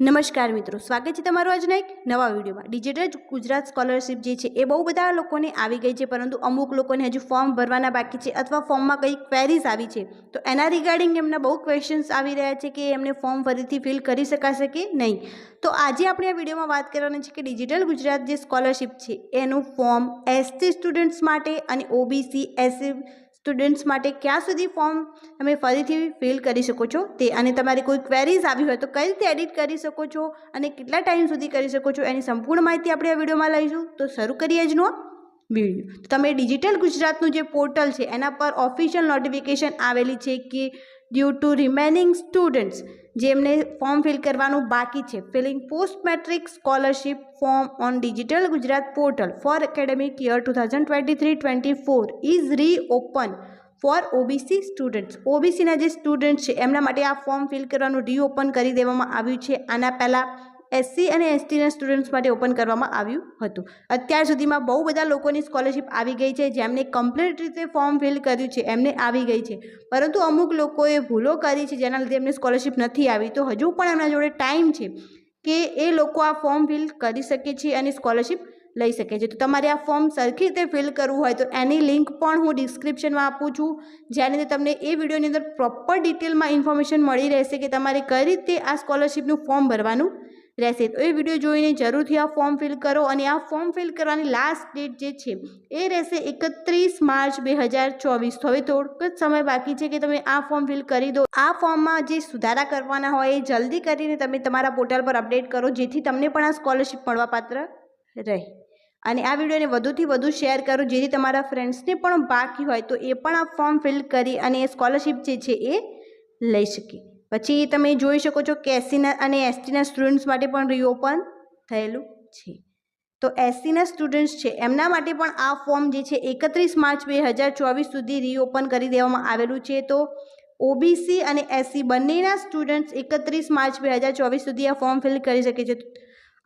નમસ્કાર મિત્રો, સ્વાગત છે તમારું આજના એક નવા વિડીયોમાં. ડિજિટલ ગુજરાત સ્કોલરશિપ જે છે, એ બહુ બધા લોકોને આવી ગઈ છે, પરંતુ અમુક લોકોને હજુ ફોર્મ ભરવાના બાકી છે અથવા ફોર્મમાં કંઈ ક્વેરીઝ આવી છે. તો એના રિગાર્ડિંગ એમના બહુ ક્વેશ્ચન્સ આવી રહ્યા છે કે એમને ફોર્મ ફરીથી ફિલ કરી શકાશે કે નહીં. તો આજે આપણે આ વિડીયોમાં વાત કરવાની છે કે ડિજિટલ ગુજરાત જે સ્કોલરશિપ છે, એનું ફોર્મ એસટી સ્ટુડન્ટ્સ માટે અને ઓબીસી એસસી સ્ટુડન્ટ્સ માટે ક્યાં સુધી ફોર્મ તમે ફરીથી ફિલ કરી શકો છો? તે અને તમારી કોઈ ક્વેરીઝ આવી હોય તો કઈ રીતે એડિટ કરી શકો છો? અને કેટલા ટાઈમ સુધી કરી શકો છો? એની સંપૂર્ણ માહિતી આપણે આ વિડીયોમાં લઈશું. તો શરૂ કરીએ આજનો વીડિયો તો તમે ડિજિટલ ગુજરાતનું જે પોર્ટલ છે, એના પર ઓફિશિયલ નોટિફિકેશન આવેલી છે કે ડ્યુ ટુ રિમેનિંગ સ્ટુડન્ટ્સ જેમને ફોર્મ ફિલ કરવાનું બાકી છે. Filling post matric scholarship form on digital Gujarat portal for academic year two thousand twenty three twenty four is reopen for OBC students ઓબીસીના જે student છે, એમના માટે આ ફોર્મ ફિલ કરવાનું રીઓપન કરી દેવામાં આવ્યું છે. આના પહેલાં એસસી અને એસટીના સ્ટુડન્ટ્સ માટે ઓપન કરવામાં આવ્યું હતું. અત્યાર સુધીમાં બહુ બધા લોકોની સ્કોલરશિપ આવી ગઈ છે, જેમને કમ્પ્લીટ રીતે ફોર્મ ફિલ કર્યું છે, એમને આવી ગઈ છે. પરંતુ અમુક લોકોએ ભૂલો કરી છે, જેના લીધે એમને સ્કોલરશિપ નથી આવી. તો હજુ પણ એમના જોડે ટાઈમ છે કે એ લોકો આ ફોર્મ ફિલ કરી શકે છે અને સ્કોલરશિપ લઈ શકે છે. તો તમારે આ ફોર્મ સરખી રીતે ફિલ કરવું હોય તો એની લિંક પણ હું ડિસ્ક્રિપ્શનમાં આપું છું, જેની અંદર તમને એ વિડીયોની અંદર પ્રોપર ડિટેલમાં ઇન્ફોર્મેશન મળી રહેશે કે તમારે કઈ રીતે આ સ્કોલરશિપનું ફોર્મ ભરવાનું રહેશે. તો એ વીડિયો જોઈને જરૂરથી આ ફોર્મ ફિલ કરો અને આ ફોર્મ ફિલ કરવાની લાસ્ટ ડેટ જે છે, એ રહેશે એકત્રીસ માર્ચ બે હજાર ચોવીસ. હવે થોડોક જ સમય બાકી છે કે તમે આ ફોર્મ ફિલ કરી દો. આ ફોર્મમાં જે સુધારા કરવાના હોય એ જલ્દી કરીને તમે તમારા પોર્ટલ પર અપડેટ કરો, જેથી તમને પણ આ સ્કોલરશિપ મળવાપાત્ર રહે. અને આ વિડીયોને વધુથી વધુ શેર કરો, જેથી તમારા ફ્રેન્ડ્સને પણ બાકી હોય તો એ પણ આ ફોર્મ ફિલ કરી અને એ સ્કોલરશિપ જે છે એ લઈ શકે. પછી તમે જોઈ શકો છો કે એસસીના અને એસટીના સ્ટુડન્ટ્સ માટે પણ રીઓપન થયેલું છે. તો એસસીના સ્ટુડન્ટ્સ છે, એમના માટે પણ આ ફોર્મ જે છે, એકત્રીસ માર્ચ બે હજાર ચોવીસ સુધી રીઓપન કરી દેવામાં આવેલું છે. તો ઓબીસી અને એસસી બંનેના સ્ટુડન્ટ્સ એકત્રીસ માર્ચ બે હજાર ચોવીસ સુધી આ ફોર્મ ફિલ કરી શકે છે.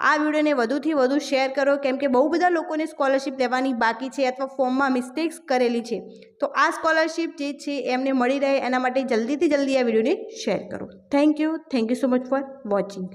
આ વિડીયોને વધુથી વધુ શેર કરો, કેમ કે બહુ બધા લોકોને સ્કોલરશિપ લેવાની બાકી છે અથવા ફોર્મમાં મિસ્ટેક્સ કરેલી છે. તો આ સ્કોલરશિપ જે છે એમને મળી રહે, એના માટે જલ્દીથી જલ્દી આ વિડીયોને શેર કરો. Thank you thank you so much for watching